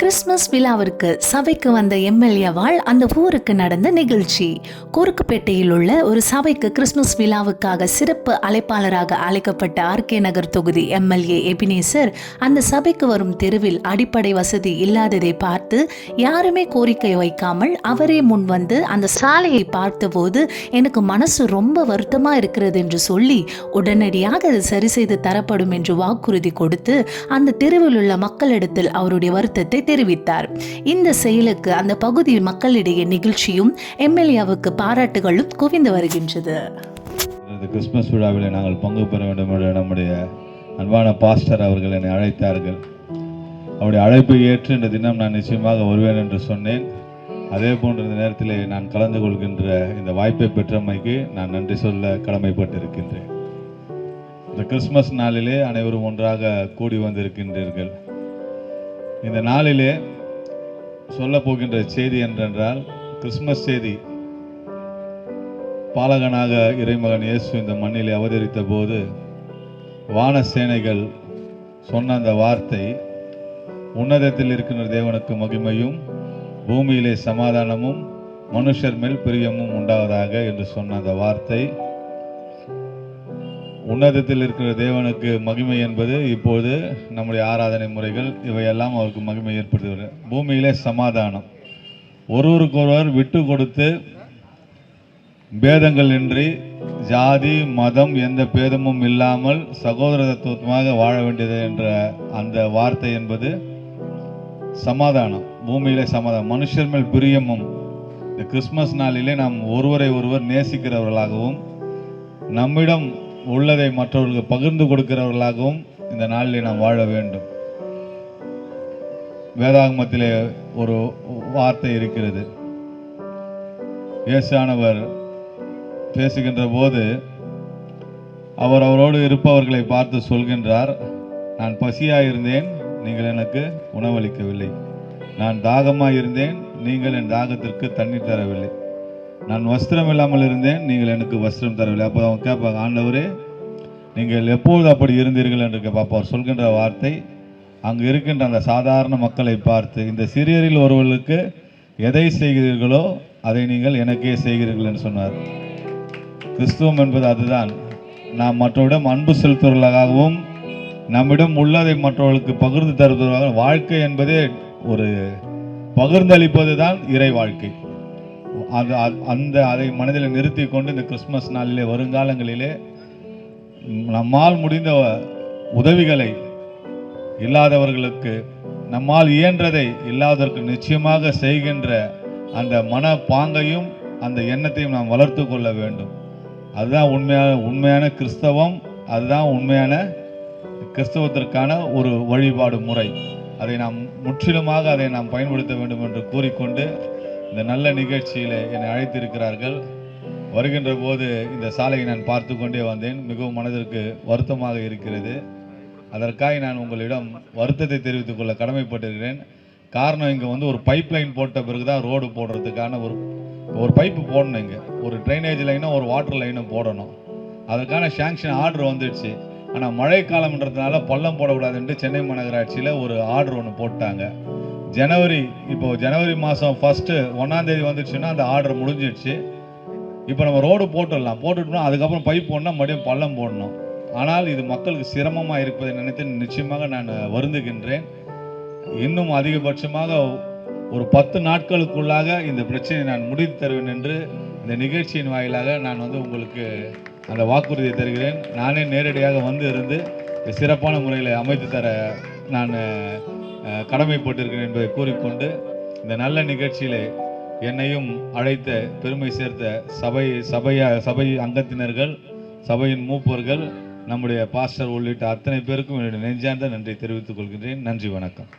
Christmas விழாவிற்கு சபைக்கு வந்த எம்எல்ஏவால் அந்த ஊருக்கு நடந்த நிகழ்ச்சி. குறுக்குப்பேட்டையில் உள்ள ஒரு சபைக்கு கிறிஸ்மஸ் விழாவுக்காக சிறப்பு அழைப்பாளராக அழைக்கப்பட்ட ஆர்கே நகர் தொகுதி எம்எல்ஏ எபினேசர் அந்த சபைக்கு வரும் தெருவில் அடிப்படை வசதி இல்லாததை பார்த்து யாருமே கோரிக்கை வைக்காமல் அவரே முன் வந்து அந்த சாலையை பார்த்தபோது எனக்கு மனசு ரொம்ப வருத்தமா இருக்கிறது என்று சொல்லி உடனடியாக அது சரி செய்து தரப்படும் என்று வாக்குறுதி கொடுத்து அந்த தெருவில் உள்ள மக்களிடத்தில் அவருடைய வருத்தத்தை தெரிவித்தார். இந்த செயலுக்கு அந்த பகுதி மக்களிடையே நிகழ்ச்சியும் எம்எல்ஏவுக்கு பாராட்டுகளும் குவிந்து வருகின்றது. இந்த கிறிஸ்மஸ் விழாவில் நாங்கள் பங்கு பெற வேண்டும் என்று நம்முடைய அன்பான பாஸ்டர் அவர்கள் என்னை அழைத்தார்கள். அவருடைய அழைப்பை ஏற்று இந்த தினம் நான் நிச்சயமாக வருவேன் என்று சொன்னேன். அதே போன்ற இந்த நேரத்தில் நான் கலந்து கொள்கின்ற இந்த வாய்ப்பை பெற்றமைக்கு நான் நன்றி சொல்ல கடமைப்பட்டிருக்கின்றேன். இந்த கிறிஸ்மஸ் நாளிலே அனைவரும் ஒன்றாக கூடி வந்திருக்கின்றீர்கள். இந்த நாளிலே சொல்ல போகின்ற செய்தி என்றென்றால் கிறிஸ்மஸ் செய்தி. பாலகனாக இறைமகன் இயேசு இந்த மண்ணிலே அவதரித்த போது வான சேனைகள் சொன்ன அந்த வார்த்தை உன்னதத்தில் இருக்கின்ற தேவனுக்கு மகிமையும் பூமியிலே சமாதானமும் மனுஷர் மேல் பிரியமும் உண்டாவதாக என்று சொன்ன அந்த வார்த்தை. உன்னதத்தில் இருக்கிற தேவனுக்கு மகிமை என்பது இப்போது நம்முடைய ஆராதனை முறைகள் இவையெல்லாம் அவருக்கு மகிமை ஏற்படுத்துகிறது பூமியிலே சமாதானம். ஒருவருக்கொருவர் விட்டு கொடுத்து பேதங்கள் இன்றி ஜாதி மதம் எந்த பேதமும் இல்லாமல் சகோதரத்துவமாக வாழ வேண்டியது என்ற அந்த வார்த்தை என்பது சமாதானம். பூமியிலே சமாதானம். மனுஷர் மேல் பிரியமும். இந்த கிறிஸ்மஸ் நாளிலே நாம் ஒருவரை ஒருவர் நேசிக்கிறவர்களாகவும் நம்மிடம் உள்ளதை மற்றவர்களுக்கு பகிர்ந்து கொடுக்கிறவர்களாகவும் இந்த நாளில் நாம் வாழ வேண்டும். வேதாகமத்திலே ஒரு வார்த்தை இருக்கிறது. இயேசானவர் பேசுகின்ற போது அவர் அவரோடு இருப்பவர்களை பார்த்து சொல்கின்றார் நான் பசியாக இருந்தேன் நீங்கள் எனக்கு உணவளிக்கவில்லை. நான் தாகமாக இருந்தேன் நீங்கள் என் தாகத்திற்கு தண்ணீர் தரவில்லை. நான் வஸ்திரம் இல்லாமல் இருந்தேன். நீங்கள் எனக்கு வஸ்திரம் தரவில்லை. அப்போ அவங்க கேட்பாங்க ஆண்டவரே நீங்கள் எப்போது அப்படி இருந்தீர்கள்? என்று கேட்பார் அவர் சொல்கின்ற வார்த்தை அங்கு இருக்கின்ற அந்த சாதாரண மக்களை பார்த்து இந்த சிறியரில் ஒருவர்களுக்கு எதை செய்கிறீர்களோ அதை நீங்கள் எனக்கே செய்கிறீர்கள் என்று சொன்னார். கிறிஸ்துவம் என்பது அதுதான். நாம் மற்றவரிடம் அன்பு செலுத்துவர்களாகவும் நம்மிடம் உள்ளதை மற்றவர்களுக்கு பகிர்ந்து தருவதாக வாழ்க்கை என்பதே ஒரு பகிர்ந்தளிப்பது தான் இறை வாழ்க்கை. அது அந்த அதை மனதில் நிறுத்தி கொண்டு இந்த கிறிஸ்மஸ் நாளிலே வருங்காலங்களிலே நம்மால் முடிந்த உதவிகளை இல்லாதவர்களுக்கு நம்மால் இயன்றதை இல்லாதவருக்கு நிச்சயமாக செய்கின்ற அந்த மன பாங்கையும் அந்த எண்ணத்தையும் நாம் வளர்த்து கொள்ள வேண்டும். அதுதான் உண்மையான உண்மையான கிறிஸ்தவம் அதுதான் உண்மையான கிறிஸ்தவத்திற்கான ஒரு வழிபாடு முறை. அதை நாம் முற்றிலுமாக அதை நாம் பயன்படுத்த வேண்டும் என்று கூறிக்கொண்டு இந்த நல்ல நிகழ்ச்சியில் என்னை அழைத்திருக்கிறார்கள். வருகின்ற போது இந்த சாலையை நான் பார்த்து கொண்டே வந்தேன். மிகவும் மனதிற்கு வருத்தமாக இருக்கிறது. அதற்காக நான் உங்களிடம் வருத்தத்தை தெரிவித்துக் கொள்ள கடமைப்பட்டிருக்கிறேன். காரணம் இங்கே வந்து ஒரு பைப் லைன் போட்ட பிறகு தான் ரோடு போடுறதுக்கான ஒரு ஒரு பைப்பு போடணும் இங்கே. ஒரு ட்ரைனேஜ் லைனும் ஒரு வாட்டர் லைனும் போடணும். அதற்கான சாங்ஷன் ஆர்டர் வந்துடுச்சு. ஆனால் மழை காலம்ன்றதுனால பள்ளம் போடக்கூடாதுன்ட்டு சென்னை மாநகராட்சியில் ஒரு ஆர்டர் ஒன்று போட்டாங்க. ஜனவரி இப்போ ஜனவரி மாதம் ஃபஸ்ட்டு ஒன்றாந்தேதி வந்துடுச்சுன்னா அந்த ஆர்டர் முடிஞ்சிடுச்சு. இப்போ நம்ம ரோடு போட்டுடலாம். போட்டுட்டோம்னா அதுக்கப்புறம் பைப் போடணும் மறுபடியும் பள்ளம் போடணும். ஆனால் இது மக்களுக்கு சிரமமாக இருப்பதை நினைத்து நிச்சயமாக நான் வருந்துகின்றேன். இன்னும் அதிகபட்சமாக ஒரு பத்து நாட்களுக்குள்ளாக இந்த பிரச்சனையை நான் முடித்து தருவேன் என்று இந்த நிகழ்ச்சியின் வாயிலாக நான் வந்து உங்களுக்கு அந்த வாக்குறுதியை தருகிறேன். நானே நேரடியாக வந்து இருந்து சிறப்பான முறையில் அமைத்து தர நான் கடமைப்பட்டிருக்கிறேன் என்பதை கூறிக்கொண்டு இந்த நல்ல நிகழ்ச்சியிலே என்னையும் அழைத்த பெருமை சேர்த்த சபை சபையா சபை அங்கத்தினர்கள் சபையின் மூப்பர்கள் நம்முடைய பாஸ்டர் உள்ளிட்ட அத்தனை பேருக்கும் என்னுடைய நெஞ்சார்ந்த நன்றி தெரிவித்துக் கொள்கின்றேன். நன்றி வணக்கம்.